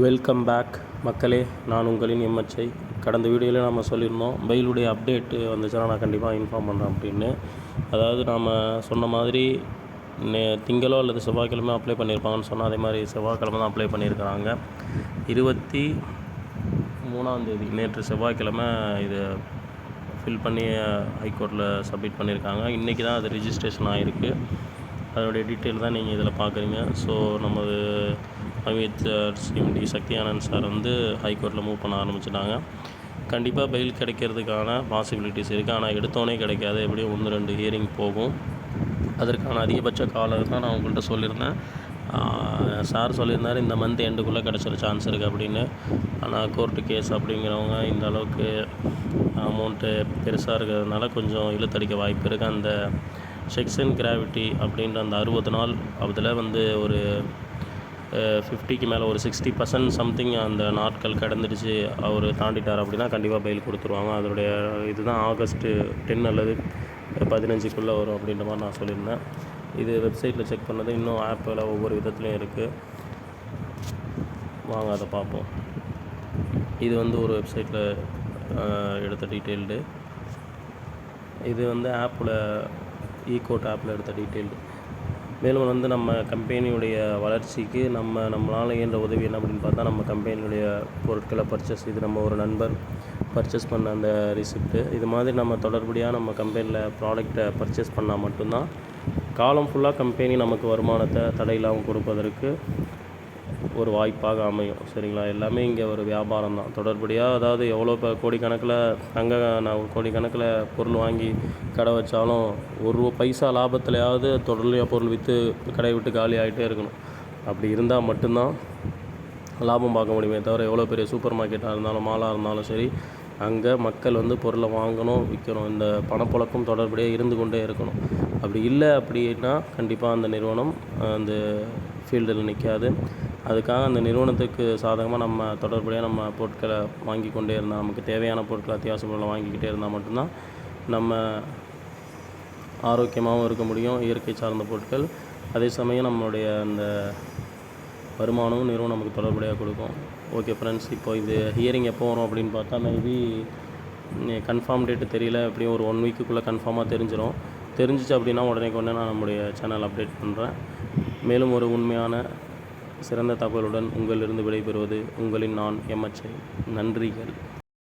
Welcome back மக்களே. நான் உங்களின் எம்எச்ஐ. கடந்த வீடியோவில் நம்ம சொல்லியிருந்தோம் பைலுடைய அப்டேட்டு வந்துச்சுன்னா நான் கண்டிப்பாக இன்ஃபார்ம் பண்ணுறேன் அப்படின்னு. அதாவது நாம் சொன்ன மாதிரி நே திங்களோ அல்லது செவ்வாய்க்கிழமை அப்ளை பண்ணியிருப்பாங்கன்னு சொன்னால் அதே மாதிரி செவ்வாய்க்கிழமை தான் அப்ளை பண்ணியிருக்கிறாங்க. இருபத்தி மூணாந்தேதி நேற்று செவ்வாய்க்கிழமை இது ஃபில் பண்ணி ஹைகோர்ட்டில் சப்மிட் பண்ணியிருக்காங்க. இன்றைக்கி தான் அது ரிஜிஸ்ட்ரேஷன் ஆகிருக்கு அதனுடைய டீட்டெயில் தான் நீங்கள் இதில் பார்க்குறீங்க ஸோ நமது அமித் சிஎம்டி சக்தி ஆனந்த் சார் வந்து ஹைகோர்ட்டில் மூவ் பண்ண ஆரம்பிச்சிட்டாங்க. கண்டிப்பாக பெயில் கிடைக்கிறதுக்கான பாசிபிலிட்டிஸ் இருக்குது ஆனால் எடுத்தோடனே கிடைக்காது. எப்படியும் ஒன்று ரெண்டு ஹியரிங் போகும். அதற்கான அதிகபட்ச காலம் தான் நான் உங்கள்கிட்ட சொல்லியிருந்தேன். சார் சொல்லியிருந்தார் இந்த மந்த் எண்டுக்குள்ளே கிடச்சிட சான்ஸ் இருக்குது அப்படின்னு. ஆனால் கோர்ட்டு கேஸ் அப்படிங்கிறவங்க இந்த அளவுக்கு அமௌண்ட்டு பெருசாக இருக்கிறதுனால கொஞ்சம் இழுத்தடிக்க வாய்ப்பு இருக்குது அந்த செக்ஷன் கிராவிட்டி அப்படின்ற அந்த அறுபது நாள் அதில் வந்து ஒரு ஃபிஃப்டிக்கு மேலே ஒரு சிக்ஸ்டி பர்சன்ட் சம்திங் அந்த நாட்கள் கடந்துடுச்சு அவர் தாண்டிட்டார் அப்படின்னா கண்டிப்பாக பெயில் கொடுத்துருவாங்க. அதனுடைய இதுதான் ஆகஸ்ட்டு டென் அல்லது பதினஞ்சுக்குள்ளே வரும் அப்படின்ற மாதிரி நான் சொல்லியிருந்தேன். இது வெப்சைட்டில் செக் பண்ணது இன்னும் ஆப்பில் ஒவ்வொரு விதத்துலையும் இருக்குது வாங்க அதை பார்ப்போம். இது வந்து ஒரு வெப்சைட்டில் எடுத்த டீட்டெயில்டு இது வந்து ஆப்பில் ஈகோட் ஆப்பில் எடுத்த டீட்டெயில்டு மேலும் வந்து நம்ம கம்பெனியுடைய வளர்ச்சிக்கு நம்ம நம்மளால் இயன்ற உதவி என்ன அப்படின்னு பார்த்தா நம்ம கம்பெனியுடைய பொருட்களை பர்ச்சேஸ் இது நம்ம ஒரு நண்பர் பர்ச்சேஸ் பண்ண அந்த ரிசிப்ட்டு இது மாதிரி நம்ம தொடர்படியாக நம்ம கம்பெனியில் ப்ராடக்டை பர்ச்சேஸ் பண்ணால் மட்டும்தான் காலம் ஃபுல்லாக கம்பெனி நமக்கு வருமானத்தை தடையில்லாமல் கொடுப்பதற்கு ஒரு வாய்ப்பாக அமையும். சரிங்களா? எல்லாமே இங்கே ஒரு வியாபாரம் தான். தொடர்படியாக அதாவது எவ்வளோ இப்போ கோடிக்கணக்கில் தங்க நான் கோடிக்கணக்கில் பொருள் வாங்கி கடை வச்சாலும் ஒரு பைசா லாபத்துலையாவது தொடர்லையாக பொருள் விற்று கடையை விட்டு காலி ஆகிட்டே இருக்கணும். அப்படி இருந்தால் மட்டும்தான் லாபம் பார்க்க முடியுமே தவிர எவ்வளோ பெரிய சூப்பர் மார்க்கெட்டாக இருந்தாலும் மாலாக இருந்தாலும் சரி அங்கே மக்கள் வந்து பொருளை வாங்கணும் விற்கணும். இந்த பணப்புழக்கம் தொடர்புடையாக இருந்து கொண்டே இருக்கணும். அப்படி இல்லை அப்படின்னா கண்டிப்பாக அந்த நிறுவனம் அந்த ஃபீல்டில் நிற்காது. அதுக்காக அந்த நிறுவனத்துக்கு சாதகமாக நம்ம தொடர்புடைய நம்ம பொருட்களை வாங்கி கொண்டே இருந்தால் நமக்கு தேவையான பொருட்களை அத்தியாவசிய பொருளை வாங்கிக்கிட்டே இருந்தால் மட்டும்தான் நம்ம ஆரோக்கியமாகவும் இருக்க முடியும் இயற்கை சார்ந்த பொருட்கள். அதே சமயம் நம்மளுடைய அந்த வருமானமும் நிறுவனம் நமக்கு தொடர்புடையாக கொடுக்கும். ஓகே ஃப்ரெண்ட்ஸ் இப்போ இது ஹியரிங் எப்போ வரும் அப்படின்னு பார்த்தா மேபி கன்ஃபார்ம் டேட்டு தெரியல எப்படியும் ஒரு ஒன் வீக்குக்குள்ளே கன்ஃபார்மாக தெரிஞ்சிடும் தெரிஞ்சிச்சு அப்படின்னா உடனே உடனே நான் நம்முடைய சேனல் அப்டேட் பண்ணுறேன் மேலும் ஒரு உண்மையான சிறந்த தகவலுடன் உங்களிலிருந்து விடைபெறுவது உங்களின் நான் எம்எச்ஐ. நன்றிகள்.